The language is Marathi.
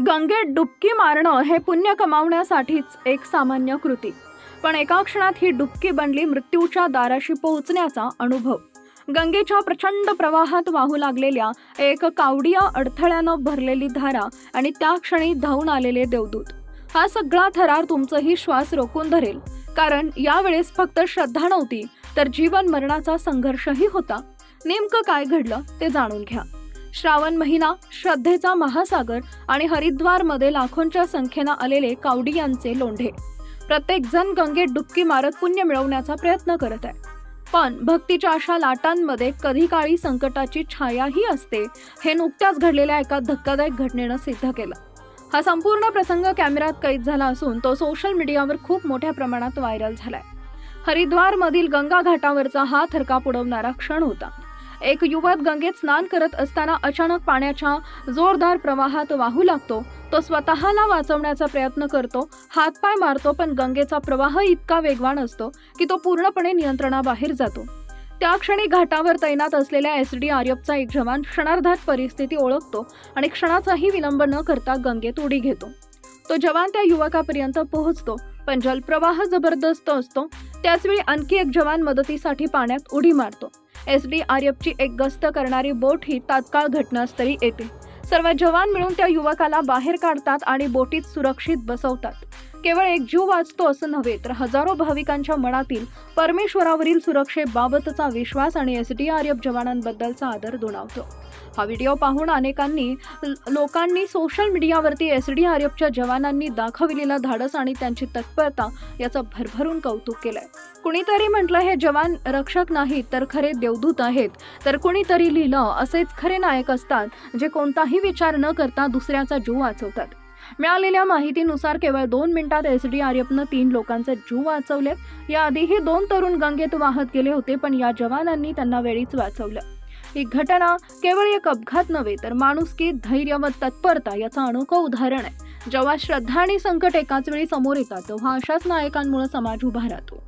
गंगेत डुबकी मारणं हे पुण्य कमावण्यासाठीच एक सामान्य कृती. पण एका क्षणात ही डुबकी बनली मृत्यूच्या दाराशी पोहोचण्याचा अनुभव. गंगेच्या प्रचंड प्रवाहात वाहू लागलेल्या एक कावडिया अडथळ्यानं भरलेली धारा आणि त्या क्षणी धावून आलेले देवदूत. हा सगळा थरार तुमचंही श्वास रोखून धरेल. कारण यावेळेस फक्त श्रद्धा नव्हती तर जीवन मरणाचा संघर्षही होता. नेमकं काय घडलं ते जाणून घ्या. श्रावण महिना श्रद्धेचा महासागर आणि हरिद्वारमध्ये लाखोंच्या संख्येनं आलेले कावडियांचे लोंढे. प्रत्येक जण गंगेत डुबकी मारत पुण्य मिळवण्याचा प्रयत्न करत आहे. पण भक्तीच्या अशा लाटांमध्ये कधी काळी संकटाची छायाही असते हे नुकत्याच घडलेल्या एका धक्कादायक घटनेनं सिद्ध केलं. हा संपूर्ण प्रसंग कॅमेऱ्यात कैद झाला असून तो सोशल मीडियावर खूप मोठ्या प्रमाणात व्हायरल झालाय. हरिद्वारमधील गंगा घाटावरचा हा थरकाप उडवणारा क्षण होता. एक युवक गंगेत स्नान करत असताना अचानक पाण्याच्या जोरदार प्रवाहात वाहू लागतो. तो स्वतःला वाचवण्याचा प्रयत्न करतो. हातपाय मारतो पण गंगेचा प्रवाह इतका वेगवान असतो की तो पूर्णपणे नियंत्रणाबाहेर जातो. त्या क्षणी घाटावर तैनात असलेल्या एस डी आर एफचा एक जवान क्षणार्धात परिस्थिती ओळखतो आणि क्षणाचाही विलंब न करता गंगेत उडी घेतो. तो जवान त्या युवकापर्यंत पोहोचतो पण जलप्रवाह जबरदस्त असतो. त्याचवेळी आणखी एक जवान मदतीसाठी पाण्यात उडी मारतो. एस डी आर एफची एक गस्त करणारी बोट ही तात्काळ घटनास्थळी येते. सर्व जवान मिळून त्या युवकाला बाहेर काढतात आणि बोटीत सुरक्षित बसवतात. केवळ एक जीव वाचतो असं नव्हे तर हजारो भाविकांच्या मनातील परमेश्वरावरील सुरक्षेबाबतचा विश्वास आणि एस डी आर एफ जवानांबद्दलचा आदर दुणावतो. हा व्हिडिओ पाहून अनेकांनी लोकांनी सोशल मीडियावरती एस डी आर एफच्या जवानांनी दाखविलेला धाडस आणि त्यांची तत्परता याचं भरभरून कौतुक केलंय. कुणीतरी म्हटलं हे जवान रक्षक नाहीत तर खरे देवदूत आहेत. तर कुणीतरी लिहिलं असेच खरे नायक असतात जे कोणताही विचार न करता दुसऱ्याचा जीव वाचवतात. मिळालेल्या माहितीनुसार केवळ दोन मिनिटात एस डी आर एफनं तीन लोकांचे जीव वाचवले. याआधीही दोन तरुण गंगेत वाहत गेले होते पण या जवानांनी त्यांना वेळीच वाचवलं. ही घटना केवळ एक अपघात नव्हे तर माणुसकी धैर्य व तत्परता याचं अनोखं उदाहरण आहे. जेव्हा श्रद्धा आणि संकट एकाच वेळी समोर येतात तेव्हा अशाच नायकांमुळे समाज उभा राहतो.